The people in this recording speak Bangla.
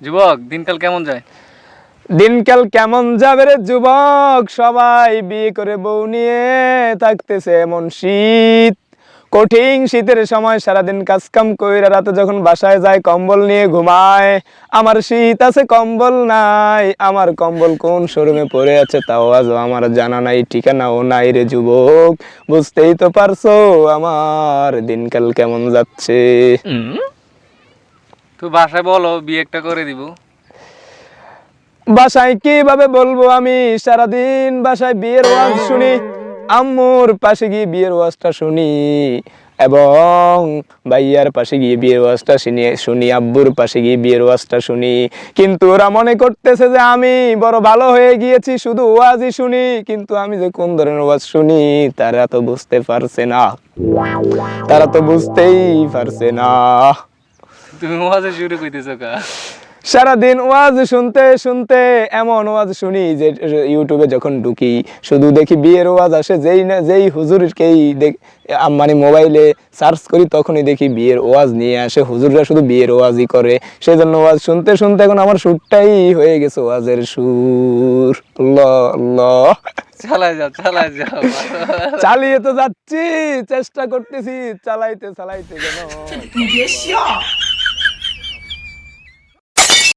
যুবক দিনকাল কেমন যায়? দিনকাল কেমন যাবে রে যুবক? সবাই বিয়ে করে বউ নিয়ে থাকতেছে এমন শীত। কঠিন শীতের সময় সারাদিন কাজ কাম কইরা রাতে যখন বাসায় যায় কম্বল নিয়ে ঘুমায়। আমার শীত আছে কম্বল নাই। আমার কম্বল কোন শোরুমে পড়ে আছে তাও আজ আমার জানা নাই ঠিকানাও নাই রে যুবক। বুঝতেই তো পারছ আমার দিনকাল কেমন যাচ্ছে। তো বাসায় বলো, বিয়ে একটা করে দিব। বাসায় কীভাবে বলব আমি? সারাদিন বাসায় বিয়ের ওয়াজ শুনি, আম্মুর পাশে গিয়ে বিয়ের ওয়াজটা শুনি, এবং ভাইয়ার পাশে গিয়ে বিয়ের ওয়াজটা শুনি শুনি, আব্বুর পাশে গিয়ে বিয়ের ওয়াজটা শুনি। কিন্তু ওরা মনে করতেছে যে আমি বড় ভালো হয়ে গিয়েছি, শুধু ওয়াজই শুনি, কিন্তু আমি যে কোন ধরনের ওয়াজ শুনি, তারা তো বুঝতে পারছে না। তারা তো বুঝতেই পারছে না। তুমি ওয়াজে শুরু কইতেছো কা? সারা দিন ওয়াজ শুনতে শুনতে এমন ওয়াজ শুনি যে ইউটিউবে যখন ঢুকি শুধু দেখি বিয়ের ওয়াজ আসে যেই না যেই হুজুরকেই মানে মোবাইলে সার্চ করি তখনই দেখি বিয়ের ওয়াজ নিয়ে আসে। হুজুররা শুধু বিয়ের ওয়াজই করে। সেই জন্য ওয়াজ শুনতে শুনতে এখন আমার সুরটাই হয়ে গেছে ওয়াজের সুর। ল ল চালাই যাও চালাই যাও। চালিয়ে তো যাচ্ছি চেষ্টা করতেছি চালাইতে চালাইতে যেন।